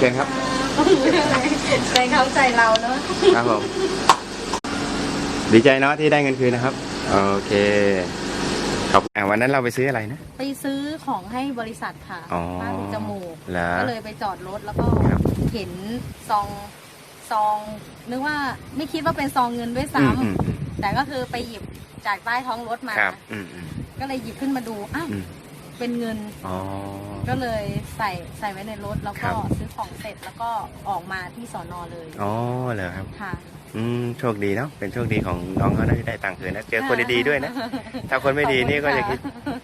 เชิญครับใจเขาใจเราเนาะครับผมดีใจเนาะที่ได้เงินคืนนะครับ โอเคขอบอะวันนั้นเราไปซื้ออะไรนะ ไปซื้อของให้บริษัทค่ะอ๋อป้าถูกจมูกเหรอก็เลยไปจอดรถแล้วก็ครับเห็นซองซองนึกว่าไม่คิดว่าเป็นซองเงินด้วยอืมซ้ำอืมอืมแต่ก็คือไปหยิบจากใต้ท้องรถมาครับอืมอืมก็เลยหยิบขึ้นมาดูอ้าวอืม เป็นเงิน อ๋อ ก็เลยใส่ใส่ไว้ในรถแล้วครัก็บ ซื้อของเสร็จแล้วก็ออกมาที่สอนอเลยอ๋อเหรอครับ ค่ะอืมโชคดีเนาะเป็นโชคดีของน้องเขานะที่ได้ตังค์คืนนะเจอคนดีๆด้วยนะ ถ้าคนไม่ดีนี่ก็จะคิด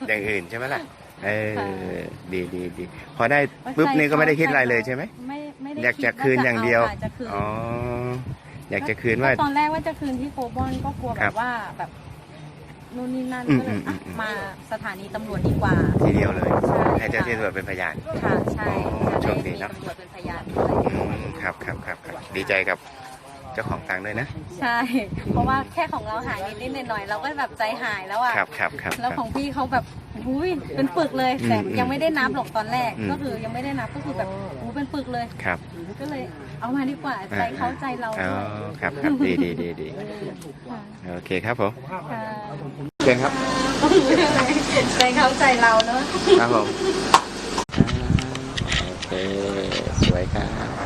อย่างอื่นใช่ไหมล่ะเออดีดีดีพอได้ปุ๊บนี่ก็ไม่ได้คิดอะไรเลยใช่ไหม ไม่ไม่ได้อยากจะดคืนอย่างเดียวค่ะจะคืน อ๋ออยากจะคืนว่า ตอนแรกว่าจะคืนที่โคบอนก็กลัวคแบรับบว่าแบบ นู่นนี่นั่นอืมก็เลยอืมอะอืม มาสถานีตำรวจดีกว่า ทีเดียวเลย ใช่ ให้เจ้าที่ตำรวจเป็นพยาน ค่ะใช่อ๋อจะโชคดีมีเนอะ ตำรวจเป็นพยานด้วย อืมครับครับครับครับดีใจกับ เจ้าของตังค์ด้วยนะ ใช่ เพราะว่าแค่ของเราหายนิดนิดหน่อยๆเราก็แบบใจหายแล้วอะครับครับครับ แล้วของพี่เขาแบบอุ้ยเป็นปึกเลยอืมแต่ยังไม่ได้นับหรอกตอนแรกก็คือยังไม่ได้นับก็คือแบบอู้เป็นปึกเลย ครับ ก็เลยเอามาดีกว่าใจเขาใจเราอ๋อ้วยครับครับดีดีดีดีโอเคครับผมค่เชิญครับ ใจเขาใจเราเนอะ ครับผม โอเค สวยครับ